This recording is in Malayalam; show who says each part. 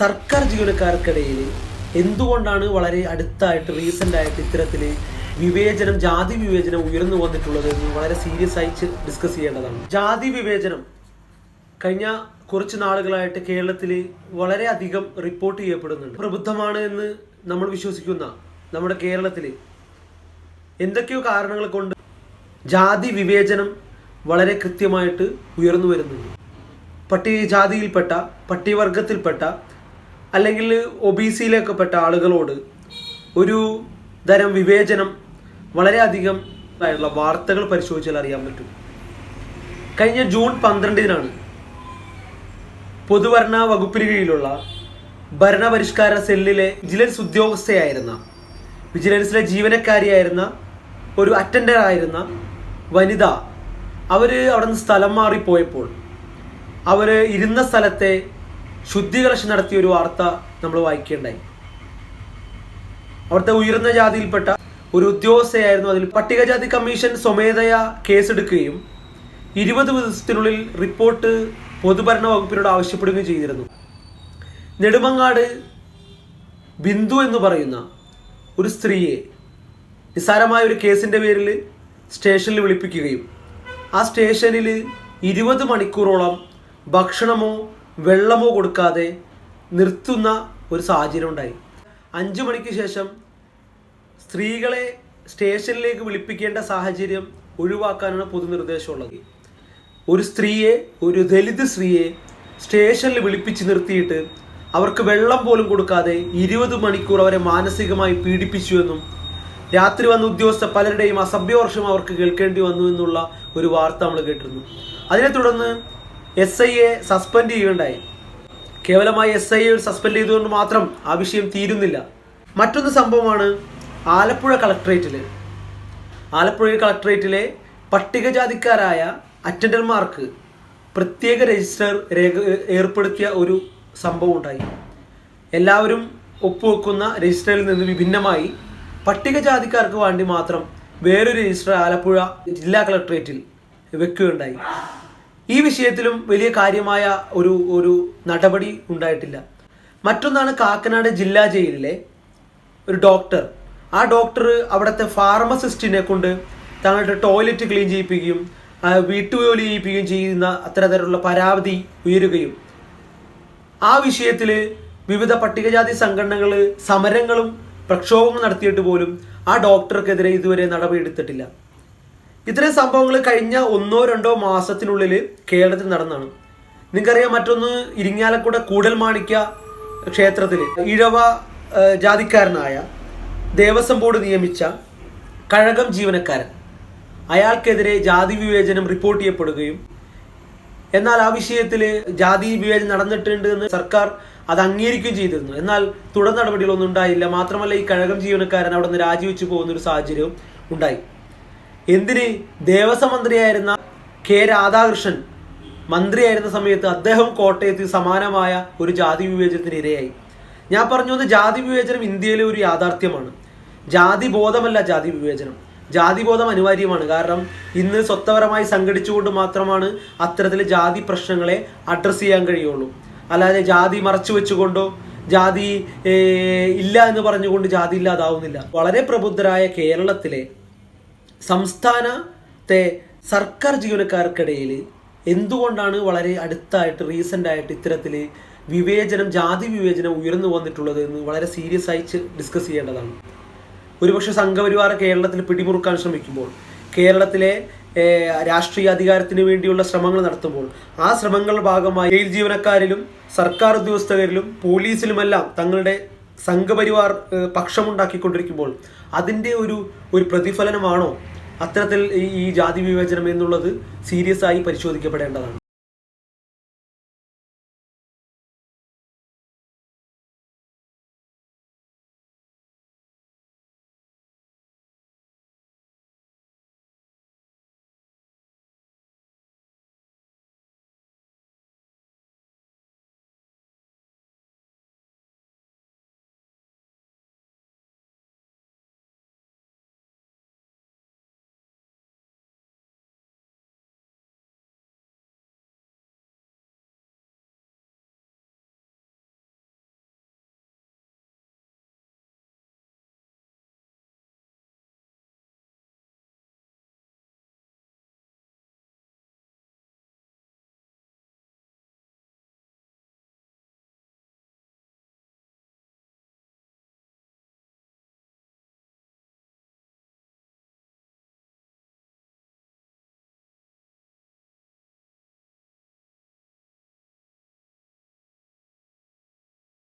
Speaker 1: സർക്കാർ ജീവനക്കാർക്കിടയിൽ എന്തുകൊണ്ടാണ് വളരെ അടുത്തായിട്ട് റീസെന്റ് ആയിട്ട് ഇത്തരത്തിൽ വിവേചനം ജാതി വിവേചനം ഉയർന്നു വന്നിട്ടുള്ളത് എന്ന് വളരെ സീരിയസ് ആയി ഡിസ്കസ് ചെയ്യേണ്ടതാണ്. ജാതി വിവേചനം കഴിഞ്ഞ കുറച്ച് നാളുകളായിട്ട് കേരളത്തിൽ വളരെ അധികം റിപ്പോർട്ട് ചെയ്യപ്പെടുന്നുണ്ട്. പ്രബുദ്ധമാണ് എന്ന് നമ്മൾ വിശ്വസിക്കുന്ന നമ്മുടെ കേരളത്തിൽ എന്തൊക്കെയോ കാരണങ്ങൾ കൊണ്ട് ജാതി വിവേചനം വളരെ കൃത്യമായിട്ട് ഉയർന്നു വരുന്നുണ്ട്. പട്ടികജാതിയിൽപ്പെട്ട പട്ടികവർഗത്തിൽപ്പെട്ട അല്ലെങ്കിൽ ഒബിസിയിലൊക്കെ പെട്ട ആളുകളോട് ഒരു തരം വിവേചനം വളരെയധികം ആയിട്ടുള്ള വാർത്തകൾ പരിശോധിച്ചാൽ അറിയാൻ പറ്റും. കഴിഞ്ഞ ജൂൺ പന്ത്രണ്ടിനാണ് പൊതുഭരണ വകുപ്പിന് കീഴിലുള്ള ഭരണപരിഷ്കാര സെല്ലിലെ വിജിലൻസ് ഉദ്യോഗസ്ഥയായിരുന്ന വിജിലൻസിലെ ജീവനക്കാരിയായിരുന്ന ഒരു അറ്റൻഡർ ആയിരുന്ന വനിത അവർ അവിടെ നിന്ന് സ്ഥലം മാറിപ്പോയപ്പോൾ അവർ ഇരുന്ന സ്ഥലത്തെ ശുദ്ധീകരണം നടത്തിയ ഒരു വാർത്ത നമ്മൾ വായിക്കേണ്ടായി. അവിടുത്തെ ഉയർന്ന ജാതിയിൽപ്പെട്ട ഒരു ഉദ്യോഗസ്ഥയായിരുന്നു അതിൽ. പട്ടികജാതി കമ്മീഷൻ സ്വമേധയാ കേസെടുക്കുകയും ഇരുപത് ദിവസത്തിനുള്ളിൽ റിപ്പോർട്ട് പൊതുഭരണ വകുപ്പിനോട് ആവശ്യപ്പെടുകയും ചെയ്തിരുന്നു. നെടുമങ്ങാട് ബിന്ദു എന്ന് പറയുന്ന ഒരു സ്ത്രീയെ നിസ്സാരമായ ഒരു കേസിന്റെ പേരിൽ സ്റ്റേഷനിൽ വിളിപ്പിക്കുകയും ആ സ്റ്റേഷനിൽ ഇരുപത് മണിക്കൂറോളം ഭക്ഷണമോ വെള്ളമോ കൊടുക്കാതെ നിർത്തുന്ന ഒരു സാഹചര്യം ഉണ്ടായി. അഞ്ചു മണിക്ക് ശേഷം സ്ത്രീകളെ സ്റ്റേഷനിലേക്ക് വിളിപ്പിക്കേണ്ട സാഹചര്യം ഒഴിവാക്കാനാണ് പൊതുനിർദ്ദേശമുള്ളത്. ഒരു സ്ത്രീയെ ഒരു ദലിത് സ്ത്രീയെ സ്റ്റേഷനിൽ വിളിപ്പിച്ച് നിർത്തിയിട്ട് അവർക്ക് വെള്ളം പോലും കൊടുക്കാതെ ഇരുപത് മണിക്കൂർ അവരെ മാനസികമായി പീഡിപ്പിച്ചുവെന്നും രാത്രി വന്ന ഉദ്യോഗസ്ഥ പലരുടെയും അസഭ്യവർഷം അവർക്ക് കേൾക്കേണ്ടി വന്നു എന്നുള്ള ഒരു വാർത്ത നമ്മൾ കേട്ടിരുന്നു. അതിനെ തുടർന്ന് എസ് ഐയെ സസ്പെൻഡ് ചെയ്യുകയുണ്ടായി. കേവലമായി എസ് ഐയെ സസ്പെൻഡ് ചെയ്തുകൊണ്ട് മാത്രം ആ വിഷയം തീരുന്നില്ല. മറ്റൊന്ന് സംഭവമാണ് ആലപ്പുഴ കളക്ട്രേറ്റിൽ ആലപ്പുഴ കളക്ടറേറ്റിലെ പട്ടികജാതിക്കാരായ അറ്റൻഡർമാർക്ക് പ്രത്യേക രജിസ്റ്റർ രേഖ ഏർപ്പെടുത്തിയ ഒരു സംഭവം ഉണ്ടായി. എല്ലാവരും ഒപ്പുവെക്കുന്ന രജിസ്റ്ററിൽ നിന്ന് വിഭിന്നമായി പട്ടികജാതിക്കാർക്ക് വേണ്ടി മാത്രം വേറൊരു രജിസ്റ്റർ ആലപ്പുഴ ജില്ലാ കളക്ട്രേറ്റിൽ വെക്കുകയുണ്ടായി. ഈ വിഷയത്തിലും വലിയ കാര്യമായ ഒരു ഒരു നടപടി ഉണ്ടായിട്ടില്ല. മറ്റൊന്നാണ് കാക്കനാട് ജില്ലാ ജയിലിലെ ഒരു ഡോക്ടർ. ആ ഡോക്ടർ അവിടുത്തെ ഫാർമസിസ്റ്റിനെ കൊണ്ട് തങ്ങളുടെ ടോയ്ലറ്റ് ക്ലീൻ ചെയ്യിപ്പിക്കുകയും വീട്ടുജോലി ചെയ്യിപ്പിക്കുകയും ചെയ്യുന്ന അത്തരത്തിലുള്ള പരാതി ഉയരുകയും. ആ വിഷയത്തിൽ വിവിധ പട്ടികജാതി സംഘടനകൾ സമരങ്ങളും പ്രക്ഷോഭങ്ങളും നടത്തിയിട്ട് പോലും ആ ഡോക്ടർക്കെതിരെ ഇതുവരെ നടപടിയെടുത്തിട്ടില്ല. ഇത്തരം സംഭവങ്ങൾ കഴിഞ്ഞ ഒന്നോ രണ്ടോ മാസത്തിനുള്ളിൽ കേരളത്തിൽ നടന്നാണ് നിങ്ങൾക്കറിയാം മറ്റൊന്ന് ഇരിങ്ങാലക്കുട കൂടൽമാണിക്യ ക്ഷേത്രത്തിൽ ഇഴവ ജാതിക്കാരനായ ദേവസ്വം ബോർഡ് നിയമിച്ച കഴകം ജീവനക്കാരൻ. അയാൾക്കെതിരെ ജാതി വിവേചനം റിപ്പോർട്ട് ചെയ്യപ്പെടുകയും എന്നാൽ ആ വിഷയത്തിൽ ജാതി വിവേചനം നടന്നിട്ടുണ്ട് എന്ന് സർക്കാർ അത് അംഗീകരിക്കുകയും ചെയ്തിരുന്നു. എന്നാൽ തുടർ നടപടികളൊന്നും ഉണ്ടായില്ല. മാത്രമല്ല ഈ കഴകം ജീവനക്കാരൻ അവിടെ നിന്ന് രാജിവെച്ചു പോകുന്ന ഒരു സാഹചര്യവും ഉണ്ടായി. എന്തിന്? ദേവസ്വം മന്ത്രിയായിരുന്ന കെ രാധാകൃഷ്ണൻ മന്ത്രിയായിരുന്ന സമയത്ത് അദ്ദേഹം കോട്ടയത്ത് സമാനമായ ഒരു ജാതി വിവേചനത്തിന് ഇരയായി. ഞാൻ പറഞ്ഞു വന്ന ജാതി വിവേചനം ഇന്ത്യയിലെ ഒരു യാഥാർത്ഥ്യമാണ്. ജാതി ബോധമല്ല ജാതി വിവേചനം. ജാതി ബോധം അനിവാര്യമാണ്. കാരണം ഇന്ന് സ്വത്തപരമായി സംഘടിച്ചുകൊണ്ട് മാത്രമാണ് അത്തരത്തിൽ ജാതി പ്രശ്നങ്ങളെ അഡ്രസ്സ് ചെയ്യാൻ കഴിയുള്ളൂ. അല്ലാതെ ജാതി മറച്ചു വെച്ചുകൊണ്ടോ ജാതി ഇല്ല എന്ന് പറഞ്ഞുകൊണ്ട് ജാതി ഇല്ലാതാവുന്നില്ല. വളരെ പ്രബുദ്ധരായ കേരളത്തിലെ സംസ്ഥാനത്തെ സർക്കാർ ജീവനക്കാർക്കിടയിൽ എന്തുകൊണ്ടാണ് വളരെ അടുത്തായിട്ട് റീസെന്റ് ആയിട്ട് ഇത്തരത്തിൽ വിവേചനം ജാതി വിവേചനം ഉയർന്നു വന്നിട്ടുള്ളത് എന്ന് വളരെ സീരിയസ് ആയി ഡിസ്കസ് ചെയ്യേണ്ടതാണ്. ഒരുപക്ഷെ സംഘപരിവാർ കേരളത്തിൽ പിടിമുറുക്കാൻ ശ്രമിക്കുമ്പോൾ കേരളത്തിലെ രാഷ്ട്രീയ അധികാരത്തിന് വേണ്ടിയുള്ള ശ്രമങ്ങൾ നടത്തുമ്പോൾ ആ ശ്രമങ്ങളുടെ ഭാഗമായി ജയിൽ ജീവനക്കാരിലും സർക്കാർ ഉദ്യോഗസ്ഥരിലും പോലീസിലുമെല്ലാം തങ്ങളുടെ സംഘപരിവാർ പക്ഷമുണ്ടാക്കിക്കൊണ്ടിരിക്കുമ്പോൾ അതിന്റെ ഒരു ഒരു പ്രതിഫലനമാണോ അത്തരത്തിൽ ഈ ജാതി വിവേചനം എന്നുള്ളത് സീരിയസ് ആയി പരിശോധിക്കപ്പെടേണ്ടതാണ്?